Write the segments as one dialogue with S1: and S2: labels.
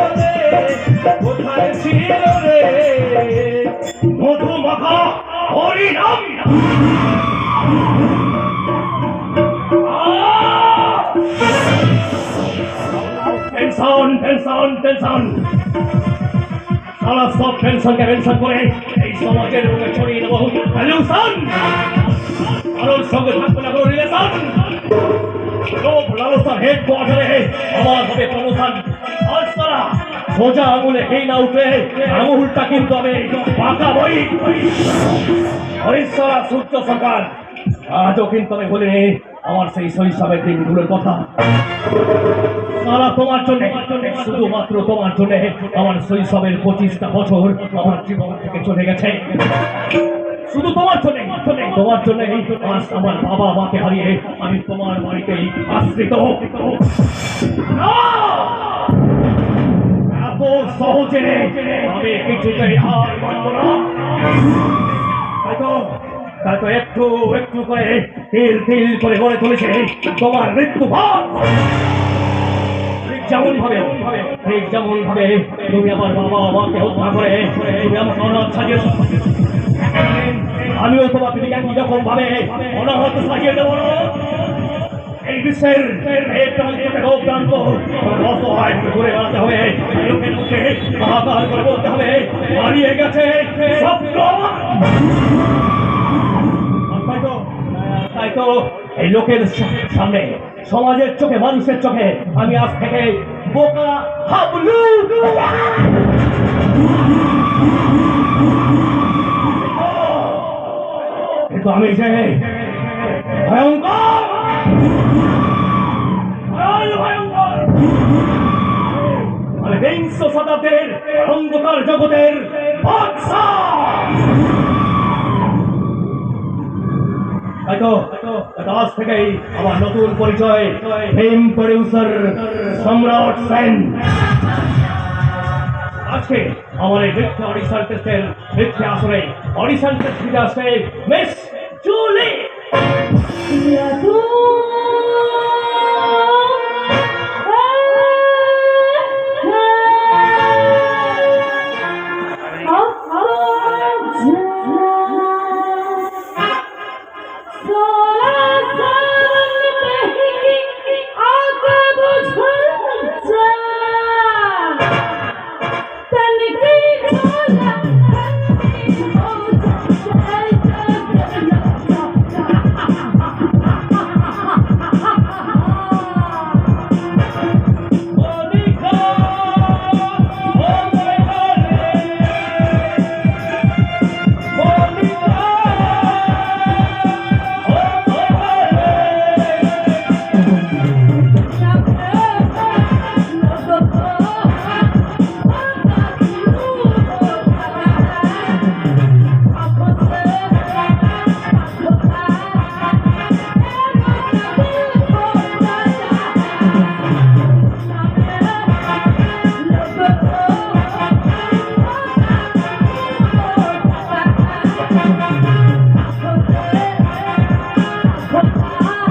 S1: আনিল রে মধুমাখা হরিণা মধুমাখা হরিনাম। Tension tension tension. সারা সব টেনশনকে টেনশন করে এই সমাজের রোগে ছড়িয়ে দেবো। পলিউশন কারোর সঙ্গে থাকবে না কোনো রিলেশন লোক লালসার হেড কোয়ার্টারে আমার হবে প্রমোশন। সোজা আঙুলে এই না উঠে আঙুলটা কিন্তু আমি পাকা বই। হরিশ্বরা সূর্য সরকার আজও কিন্তু আমি বলিনি আমার সেই শৈশবের দিনগুলোর কথা। সারা তোমার জন্য, শুধুমাত্র তোমার জন্য আমার শৈশবের পঁচিশটা বছর আমার জীবন থেকে চলে গেছে। শুধু তোমার জন্য তোমার জন্য আমার বাবা মাকে হারিয়ে আমি তোমার বাড়িতেই আশ্রিত। এত সহজে আমি কিছুতেই হার মানব না। তাই একটু একটু করে তিল তিল করে গড়ে তুলেছে তোমার মৃত্যু ভাব যেমন ভাবে ঠিক যেমন তুমি আমার বাবা মাকে হত্যা করে তুমি আমার অনাথ সাজিয়েছ আমিও ঠিক একই রকম ভাবে অনাহত সাজিয়ে দেবো না। এই বিশ্বের এই লোকের সামনে, সমাজের চোখে, মানুষের চোখে আমি আজ থেকে বোকা হাবলু। আমি যে ভয়ঙ্কর বিংশ শতাব্দীর আমার নতুন পরিচয় ফিল্ম প্রডিউসার সম্রাট সেন আজকে আমার এই নৃত্য অডিশন টেস্টের নৃত্য আসরে অডিশন টেস্ট দিতে আসছে Thank.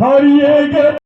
S1: হারিয়ে
S2: গেল